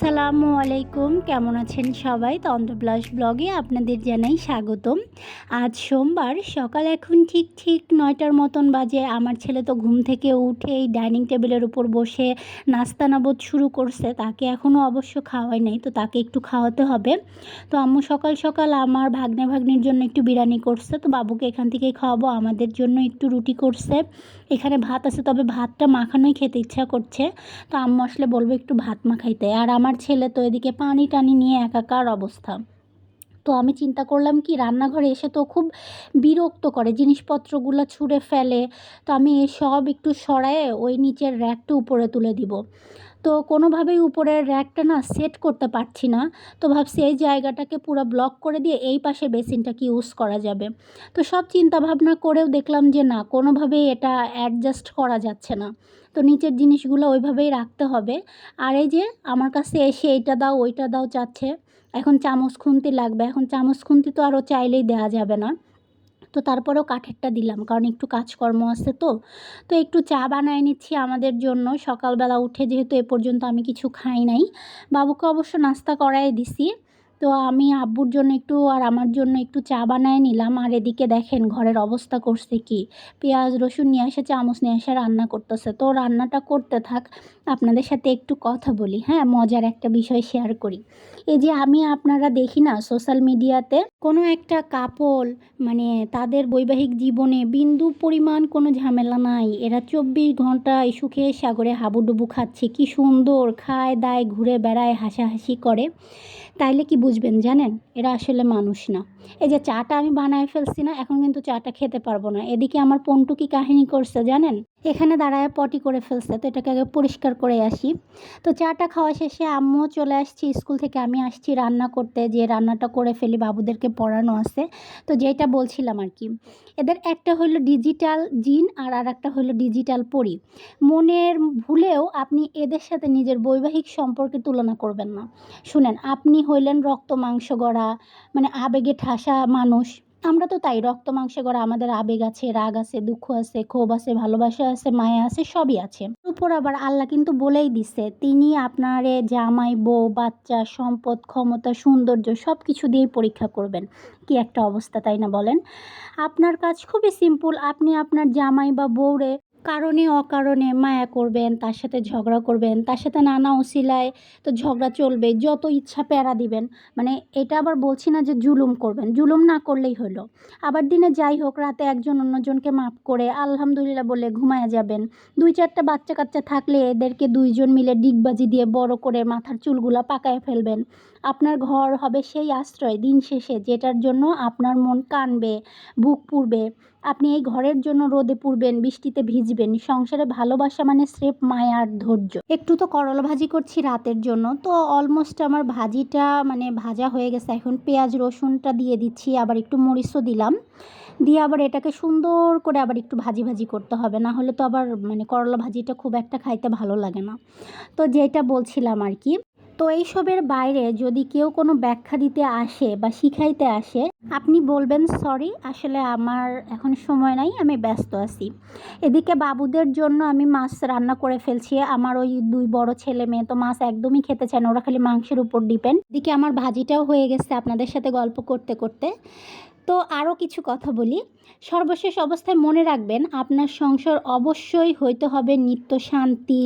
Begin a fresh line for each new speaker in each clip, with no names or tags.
সালামু আলাইকুম। কেমন আছেন সবাই? তন্দ্রপ্লাস ব্লগে আপনাদের জানাই স্বাগতম। আজ সোমবার, সকাল এখন ঠিক ঠিক নয়টার মতন বাজে। আমার ছেলে তো ঘুম থেকে উঠে এই ডাইনিং টেবিলের উপর বসে নাস্তা নাবোধ শুরু করছে। তাকে এখনও অবশ্য খাওয়াই নাই, তো তাকে একটু খাওয়াতে হবে। তো আম্মু সকাল সকাল আমার ভাগ্নে ভাগ্নির জন্য একটু বিরিয়ানি করছে। তো বাবুকে এখান থেকে খাওয়াবো, আমাদের জন্য একটু রুটি করছে। এখানে ভাত আছে, তবে ভাতটা মাখানোই খেতে ইচ্ছা করছে। তো আম্মু আসলে বলব একটু ভাত মাখাইতে। আর আমার ছেলে তো এদিকে পানি টানি নিয়ে একাকার অবস্থা। তো আমি চিন্তা করলাম কি, রান্নাঘরে এসে তো খুব বিরক্ত করে, জিনিসপত্রগুলো ছুঁড়ে ফেলে, তো আমি সব একটু সরায়ে ওই নিচের র্যাকটা উপরে তুলে দিব। তো কোনোভাবেই উপরের র্যাকটা না সেট করতে পারছি না, তো ভাবছি এই জায়গাটাকে পুরো ব্লক করে দিয়ে এই পাশে বেসিনটা কি ইউজ করা যাবে। তো সব চিন্তা ভাবনা করেও দেখলাম যে না, কোনোভাবেই এটা অ্যাডজাস্ট করা যাচ্ছে না। তো নিচের জিনিসগুলো ওইভাবেই রাখতে হবে। আর এই যে আমার কাছে এসে এইটা দাও, ওইটা দাও চাচ্ছে। এখন চামচ খুন্তি লাগবে। এখন চামচ খুন্তি তো আরও চাইলেই দেওয়া যাবে না। তো তারপরেও কাঠেরটা দিলাম, কারণ একটু কাজকর্ম আছে তো। তো একটু চা বানায় নিচ্ছি আমাদের জন্য। সকালবেলা উঠে যেহেতু এ পর্যন্ত আমি কিছু খাই নাই। বাবুকে অবশ্য নাস্তা করাই দিছি। তো আমি আব্বুর জন্য একটু আর আমার জন্য একটু চা বানায় নিলাম। আর এদিকে দেখেন ঘরের অবস্থা করছে কি? পেঁয়াজ, রসুন নিয়ে এসে চামচ নিয়ে এসে রান্না করতেছে। তো রান্নাটা করতে থাক, আপনাদের সাথে একটু কথা বলি হ্যাঁ? মজার একটা বিষয় শেয়ার করি। এই যে আমি আপনারা দেখি না সোশ্যাল মিডিয়াতে কোনো একটা কাপল মানে তাদের বৈবাহিক জীবনে বিন্দু পরিমাণ কোনো ঝামেলা নাই। এরা চব্বিশ ঘণ্টা সুখে সাগরে হাবুডুবু খাচ্ছে। কি সুন্দর, খায়, দায়, ঘুরে বেড়ায়, হাসাহাসি করে। তাইলে কি বুঝবেন জানেন? এরা আসলে মানুষ না। এই যে চাটা আমি বানায় ফেলছি না, এখন কিন্তু চাটা খেতে পারব না। এদিকে আমার পন্টু কি কাহিনী করছে জানেন? এখানে দাঁড়ায় পটি করে ফেলছে, তো এটাকে আগে পরিষ্কার করে আসি। তো চাটা খাওয়া শেষে আম্মুও চলে আসছি স্কুল থেকে, আমি আসছি রান্না করতে, যে রান্নাটা করে ফেলি, বাবুদেরকে পড়ানো আছে। তো যেটা বলছিলাম আর কি, এদের একটা হলো ডিজিটাল জিন আর আর একটা হলো ডিজিটাল পরি। মনের ভুলেও আপনি এদের সাথে নিজের বৈবাহিক সম্পর্কে তুলনা করবেন না। শুনেন, আপনি হইলেন রক্ত মাংস গড়া মানে আবেগে ঠাসা মানুষ আমরা তো তাই, রক্ত, মাংসে গড়া আমাদের আবেগ আছে, রাগ আছে, দুঃখ আছে, ক্ষোভ আছে, ভালোবাসা আছে, মায়া আছে, সবই আছে। উপর আবার আল্লাহ কিন্তু বলেই দিছে, তিনি আপনারে জামাই, বউ, বাচ্চা, সম্পদ, ক্ষমতা, সৌন্দর্য সব কিছু দিয়েই পরীক্ষা করবেন। কি একটা অবস্থা, তাই না বলেন? আপনার কাজ খুবই সিম্পল আপনি আপনার জামাই বা বউরে কারণে, অকারণে মায়া করবেন, তার সাথে ঝগড়া করবেন, তার সাথে নানা অসিলায় তো ঝগড়া চলবে, যত ইচ্ছা প্যারা দিবেন। মানে এটা আবার বলছি না যে জুলুম করবেন, জুলুম না করলেই হলো। আবার দিনে যাই হোক, রাতে একজন অন্যজনকে মাফ করে আলহামদুলিল্লাহ বলে ঘুমায়া যাবেন। দুই চারটা বাচ্চা কাচ্চা থাকলে এদেরকে দুইজন মিলে ডিগবাজি দিয়ে বড় করে মাথার চুলগুলা পাকায় ফেলবেন। আপনার ঘর হবে সেই আশ্রয় দিন শেষে, যেটার জন্য আপনার মন কানবে, বুক পুড়বে। আপনি এই ঘরের জন্য রোদে পুড়বেন, বৃষ্টিতে ভিজবেন। সংসারে ভালোবাসা মানে স্রেফ মায়ার ধৈর্য। একটু তো করলা ভাজি করছি রাতের জন্য, তো অলমোস্ট আমার ভাজিটা মানে ভাজা হয়ে গেছে। এখন পেঁয়াজ, রসুনটা দিয়ে দিচ্ছি, আবার একটু মরিচও দিলাম। দিয়ে আবার এটাকে সুন্দর করে আবার একটু ভাজি ভাজি করতে হবে, না হলে তো আবার মানে করলা ভাজিটা খুব একটা খাইতে ভালো লাগে না। তো যেটা বলছিলাম আর কি তো এইসবের বাইরে যদি কেউ কোনো ব্যাখ্যা দিতে আসে বা শিখাইতে আসে, আপনি বলবেন, সরি, আসলে আমার এখন সময় নাই, আমি ব্যস্ত আছি। এদিকে বাবুদের জন্য আমি মাছ রান্না করে ফেলছি। আমার ওই দুই বড় ছেলে মেয়ে তো মাছ একদমই খেতে চায় না, ওরা খালি মাংসের উপর ডিপেন্ড। এদিকে আমার ভাজিটাও হয়ে গেছে আপনাদের সাথে গল্প করতে করতে। তো আরও কিছু কথা বলি। সর্বশেষ অবস্থায় মনে রাখবেন, আপনার সংসার অবশ্যই হইতে হবে নিত্য শান্তি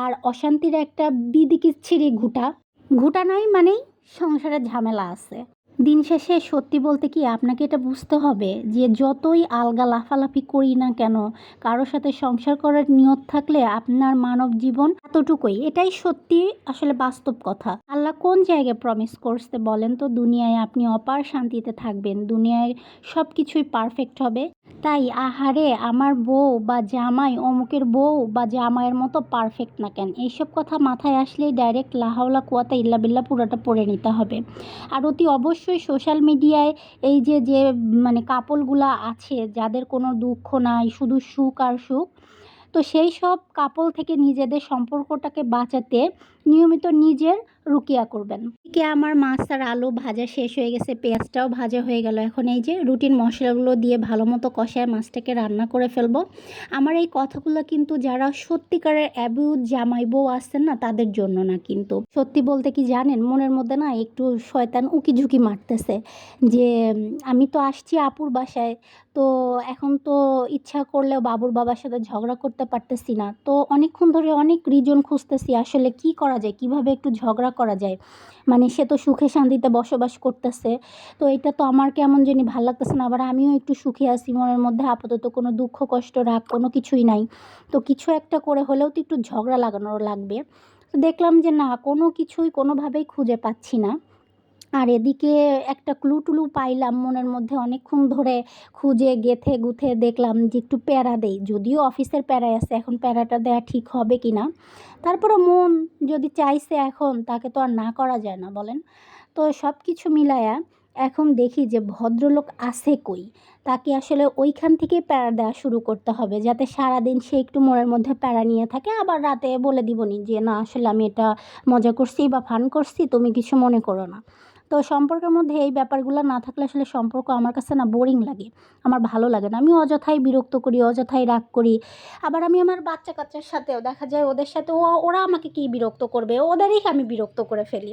আর অশান্তির একটা বিদিকিচ্ছিরি ঘুটা। ঘুটা নয় মানেই সংসারের ঝামেলা আছে। দিন শেষে সত্যি বলতে কি আপনাকে এটা বুঝতে হবে যে যতই আলগা লাফালাফি করি না কেন, কারোর সাথে সংসার করার নিয়ত থাকলে আপনার মানব জীবন এতটুকুই। এটাই সত্যি আসলে বাস্তব কথা। আল্লাহ কোন জায়গায় প্রমিস করতে বলেন তো? দুনিয়ায় আপনি অপার শান্তিতে থাকবেন। দুনিয়ায় সব কিছুই পারফেক্ট হবে। তাই আহারে আমার বউ বা জামাই অমুকের বউ বা জামাইয়ের মতো পারফেক্ট না কেন? এইসব কথা মাথায় আসলেই ডাইরেক্ট লাহাওলা কুয়াতে ইল্লা বিল্লা পুরোটা পড়ে নিতে হবে। আর অতি অবশ্যই সোশ্যাল মিডিয়ায় এই যে যে মানে কাপলগুলা আছে, যাদের কোনো দুঃখ নাই, শুধু সুখ আর সুখ তো সেই সব কাপল থেকে নিজেদের সম্পর্কটাকে বাঁচাতে নিয়মিত নিজের রুকিয়া করবেন। এদিকে আমার মাছ আর আলু ভাজা শেষ হয়ে গেছে, পেঁয়াজটাও ভাজা হয়ে গেল। এখন এই যে রুটিন মশলাগুলো দিয়ে ভালো মতো কষায় মাছটাকে রান্না করে ফেলব। আমার এই কথাগুলো কিন্তু যারা সত্যিকারের অ্যাবিউজ জামাই বউ আসছেন না, তাদের জন্য না কিন্তু। সত্যি বলতে কি জানেন, মনের মধ্যে না একটু শয়তান উকি ঝুঁকি মারতেছে যে, আমি তো আসছি আপুর বাসায়, তো এখন তো ইচ্ছা করলেও বাবুর বাবার সাথে ঝগড়া করতে পারতেছি না। তো অনেকক্ষণ ধরে অনেক রিজন খুঁজতেছি আসলে কি করা যায়, কীভাবে একটু ঝগড়া করা যায়। মানে সে তো সুখে শান্তিতে বসবাস করতেছে। তো এটা তো আমার কেমন জানি ভালো লাগতেছে না, আবার আমিও একটু সুখে আছি, মনের মধ্যে আপাতত কোনো দুঃখ, কষ্ট, রাগ কোনো কিছুই নাই। তো কিছু একটা করে হলেও তো একটু ঝগড়া লাগানো লাগবে। তো দেখলাম যে না, কোনো কিছুই কোনোভাবেই খুঁজে পাচ্ছি না। আর এদিকে একটা ক্লু টুলু পাইলাম মনের মধ্যে অনেকক্ষণ ধরে খুঁজে, গেথে, গুথে দেখলাম যে একটু প্যারা দেই। যদিও অফিসের প্যারায় আছে, এখন প্যারাটা দেওয়া ঠিক হবে কি না তারপরে মন যদি চাইছে এখন, তাকে তো আর না করা যায় না, বলেন। তো সব কিছু মিলায়া এখন দেখি যে ভদ্রলোক আছে কই? তাকে আসলে ওইখান থেকেই প্যারা দেওয়া শুরু করতে হবে, যাতে সারাদিন সে একটু মনের মধ্যে প্যারা নিয়ে থাকে। আবার রাতে বলে দিবনি যে, না, আসলে আমি এটা মজা করছি বা ফান করছি, তুমি কিছু মনে করো না। তো সম্পর্কের মধ্যে এই ব্যাপারগুলো না থাকলে আসলে সম্পর্ক আমার কাছে না বোরিং লাগে, আমার ভালো লাগে না। আমি অযথাই বিরক্ত করি, অযথাই রাগ করি। আবার আমি আমার বাচ্চা কাচ্চার সাথেও দেখা যায় ওদের সাথে ও, ওরা আমাকে কি বিরক্ত করবে? ওদেরই আমি বিরক্ত করে ফেলি।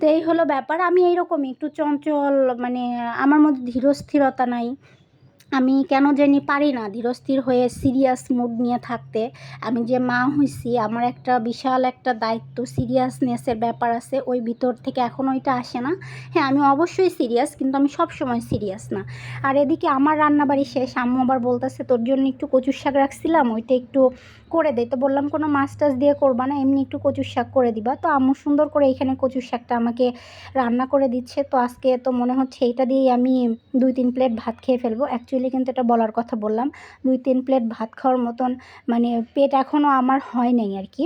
তো এই হলো ব্যাপার। আমি এইরকমই, একটু চঞ্চল মানে আমার মধ্যে ধীরস্থিরতা নাই। আমি কেন জানি পারি না। ধীরস্থির হয়ে সিরিয়াস মুড নিয়ে থাকতে। আমি যে মা হইছি, আমার একটা বিশাল একটা দায়িত্ব সিরিয়াসনেসের ব্যাপার আছে, ওই ভিতর থেকে এখন ওইটা আসে না। হ্যাঁ আমি অবশ্যই সিরিয়াস কিন্তু আমি সব সময় সিরিয়াস না। আর এদিকে আমার রান্নাবাড়ি শেষ, আম্মু আবার বলতেছে, তোর জন্য একটু কচুর শাক রাখছিলাম, ওইটা একটু করে দে। তো বললাম, কোনো মাছ টাছ দিয়ে করবা না, এমনি একটু কচুর শাক করে দিবা। তো আম্মু সুন্দর করে এখানে কচুর শাকটা আমাকে রান্না করে দিচ্ছে। তো আজকে তো মনে হচ্ছে, এইটা দিয়েই আমি দুই, তিন প্লেট ভাত খেয়ে ফেলব। অ্যাকচুয়ালি কিন্তু এটা বলার কথা বললাম। দুই, তিন প্লেট ভাত খাওয়ার মতন মানে পেট এখনও আমার হয় নাই আর কি।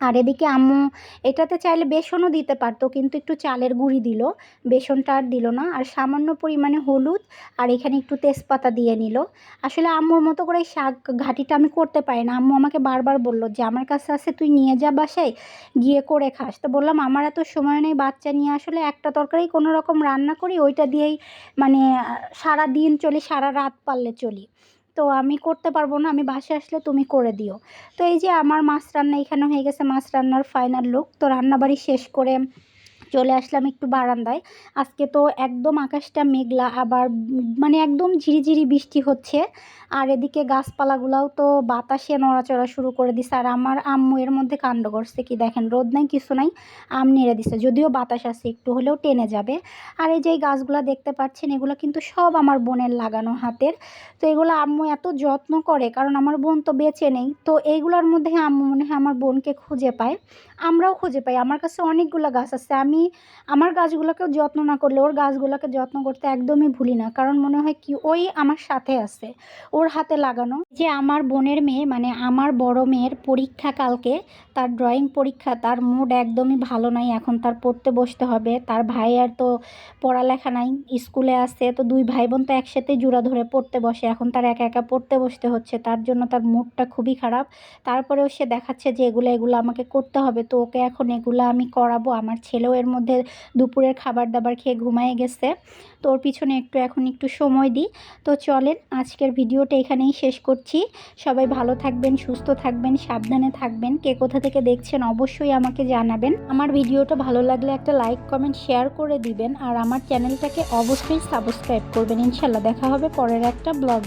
আর এদিকে আম্মু এটাতে চাইলে বেসনও দিতে পারতো, কিন্তু একটু চালের গুঁড়ি দিল, বেসনটা আর দিল না। আর সামান্য পরিমাণে হলুদ আর এখানে একটু তেজপাতা দিয়ে নিল। আসলে আম্মুর মতো করে শাক ঘাটিটা আমি করতে পারি না। আম্মু আমাকে বারবার বলল যে, আমার কাছে আছে, তুই নিয়ে যা বাসায়, গিয়ে করে খাস। তো বললাম, আমার এত সময় নেই, বাচ্চা নিয়ে আসলে একটা তরকারি কোনো রকম রান্না করি, ওইটা দিয়েই মানে সারা দিন চলি, সারা রাত পারলে চলি। তো আমি করতে পারব না, আমি বাসে আসলে তুমি করে দিও। তো এই যে আমার মাছ রান্না এখানে হয়ে গেছে মাছ রান্নার ফাইনাল লুক তো রান্নাবাড়ি শেষ করে চলে আসলাম একটু বারান্দায়। আজকে তো একদম আকাশটা মেঘলা, আবার মানে একদম ঝিরিঝিরি বৃষ্টি হচ্ছে। আর এদিকে গাছপালাগুলাও তো বাতাসে নড়াচড়া শুরু করে দিছে। আর আমার আম্মু এর মধ্যে কাণ্ড করছে কি দেখেন, রোদ নাই, কিছু নাই, আম নেড়ে দিছে। যদিও বাতাস আছে, একটু হলেও টেনে যাবে। আর এই যে গাছগুলা দেখতে পাচ্ছেন, এগুলো কিন্তু সব আমার বোনের লাগানো হাতের। তো এগুলো আম্মু এত যত্ন করে, কারণ আমার বোন তো বেঁচে নেই, তো এইগুলোর মধ্যে আম্মু মনে হয় আমার বোনকে খুঁজে পায়। আমরাও খুঁজে পাই। আমার কাছে অনেকগুলো গাছ আছে। আমি আমার গাছগুলোকেও যত্ন না করলে, ওর গাছগুলোকে যত্ন করতে একদমই ভুলি না। কারণ মনে হয় কি, ওই আমার সাথে আছে, ওর হাতে লাগানো। যে আমার বোনের মেয়ে মানে আমার বড় মেয়ের পরীক্ষা কালকে, তার ড্রয়িং পরীক্ষা, তার মুড একদমই ভালো নাই, এখন তার পড়তে বসতে হবে। তার ভাই আর তো পড়ালেখা নাই, স্কুলে আছে, তো দুই ভাই বোন তো একসাথে জোড়া ধরে পড়তে বসে, এখন তার একা একা পড়তে বসতে হচ্ছে, তার জন্য তার মুডটা খুবই খারাপ। তারপরেও সে দেখাচ্ছে যে এগুলো এগুলো আমাকে করতে হবে, তো ওকে এখন এগুলো আমি করাবো, আমার ছেলেও এর মধ্যে দুপুরের খাবার দাবার খেয়ে ঘুমায় গেছে। তো ওর পিছনে একটু এখন একটু সময় দিই। তো চলেন, আজকের ভিডিওটা এখানেই শেষ করছি। সবাই ভালো থাকবেন, সুস্থ থাকবেন, সাবধানে থাকবেন। কে কোথা থেকে দেখছেন অবশ্যই আমাকে জানাবেন। আমার ভিডিওটা ভালো লাগলে একটা লাইক, কমেন্ট, শেয়ার করে দিবেন। আর আমার চ্যানেলটাকে অবশ্যই সাবস্ক্রাইব করবেন। ইনশাল্লাহ দেখা হবে পরের একটা ব্লগে।